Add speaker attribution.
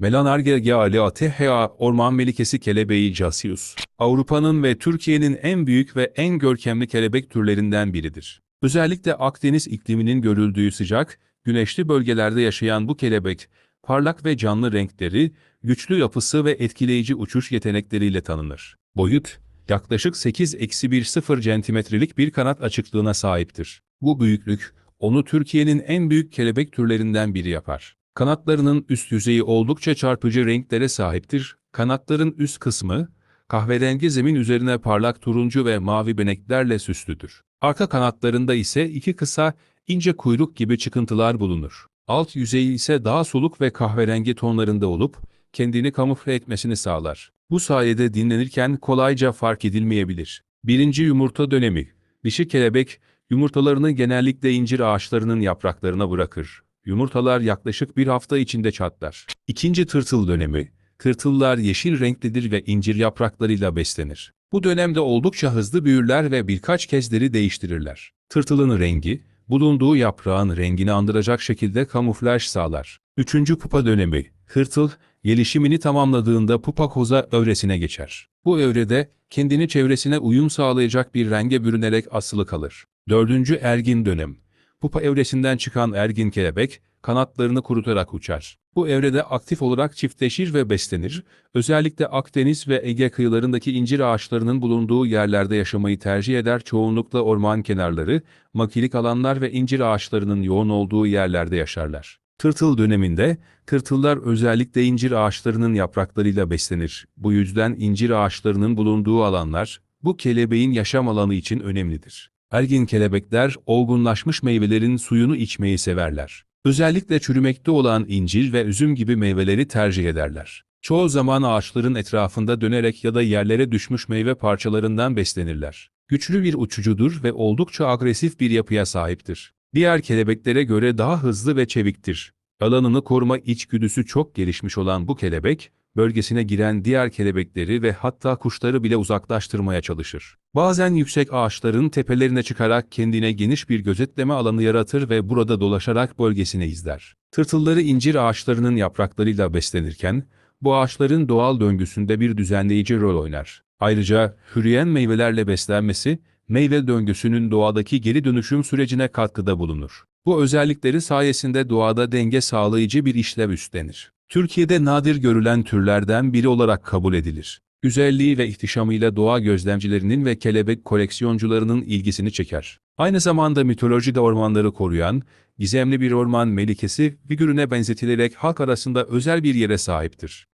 Speaker 1: Melanargea aleatea orman melikesi kelebeği Cassius, Avrupa'nın ve Türkiye'nin en büyük ve en görkemli kelebek türlerinden biridir. Özellikle Akdeniz ikliminin görüldüğü sıcak, güneşli bölgelerde yaşayan bu kelebek, parlak ve canlı renkleri, güçlü yapısı ve etkileyici uçuş yetenekleriyle tanınır. Boyut, yaklaşık 8-1 centimetrelik bir kanat açıklığına sahiptir. Bu büyüklük, onu Türkiye'nin en büyük kelebek türlerinden biri yapar. Kanatlarının üst yüzeyi oldukça çarpıcı renklere sahiptir. Kanatların üst kısmı, kahverengi zemin üzerine parlak turuncu ve mavi beneklerle süslüdür. Arka kanatlarında ise iki kısa, ince kuyruk gibi çıkıntılar bulunur. Alt yüzeyi ise daha soluk ve kahverengi tonlarında olup, kendini kamufle etmesini sağlar. Bu sayede dinlenirken kolayca fark edilmeyebilir. Birinci yumurta dönemi. Dişi kelebek, yumurtalarını genellikle incir ağaçlarının yapraklarına bırakır. Yumurtalar yaklaşık bir hafta içinde çatlar. İkinci tırtıl dönemi. Tırtıllar yeşil renklidir ve incir yapraklarıyla beslenir. Bu dönemde oldukça hızlı büyürler ve birkaç kez deri değiştirirler. Tırtılın rengi, bulunduğu yaprağın rengini andıracak şekilde kamuflaj sağlar. Üçüncü pupa dönemi. Hırtıl, gelişimini tamamladığında pupa koza evresine geçer. Bu evrede kendini çevresine uyum sağlayacak bir renge bürünerek asılı kalır. Dördüncü ergin dönem. Pupa evresinden çıkan ergin kelebek, kanatlarını kurutarak uçar. Bu evrede aktif olarak çiftleşir ve beslenir. Özellikle Akdeniz ve Ege kıyılarındaki incir ağaçlarının bulunduğu yerlerde yaşamayı tercih eder. Çoğunlukla orman kenarları, makilik alanlar ve incir ağaçlarının yoğun olduğu yerlerde yaşarlar. Tırtıl döneminde, tırtıllar özellikle incir ağaçlarının yapraklarıyla beslenir. Bu yüzden incir ağaçlarının bulunduğu alanlar, bu kelebeğin yaşam alanı için önemlidir. Ergin kelebekler, olgunlaşmış meyvelerin suyunu içmeyi severler. Özellikle çürümekte olan incir ve üzüm gibi meyveleri tercih ederler. Çoğu zaman ağaçların etrafında dönerek ya da yerlere düşmüş meyve parçalarından beslenirler. Güçlü bir uçucudur ve oldukça agresif bir yapıya sahiptir. Diğer kelebeklere göre daha hızlı ve çeviktir. Alanını koruma içgüdüsü çok gelişmiş olan bu kelebek, bölgesine giren diğer kelebekleri ve hatta kuşları bile uzaklaştırmaya çalışır. Bazen yüksek ağaçların tepelerine çıkarak kendine geniş bir gözetleme alanı yaratır ve burada dolaşarak bölgesini izler. Tırtılları incir ağaçlarının yapraklarıyla beslenirken, bu ağaçların doğal döngüsünde bir düzenleyici rol oynar. Ayrıca hürriyen meyvelerle beslenmesi, meyve döngüsünün doğadaki geri dönüşüm sürecine katkıda bulunur. Bu özellikleri sayesinde doğada denge sağlayıcı bir işlev üstlenir. Türkiye'de nadir görülen türlerden biri olarak kabul edilir. Güzelliği ve ihtişamıyla doğa gözlemcilerinin ve kelebek koleksiyoncularının ilgisini çeker. Aynı zamanda mitolojide ormanları koruyan, gizemli bir orman melikesi figürüne benzetilerek halk arasında özel bir yere sahiptir.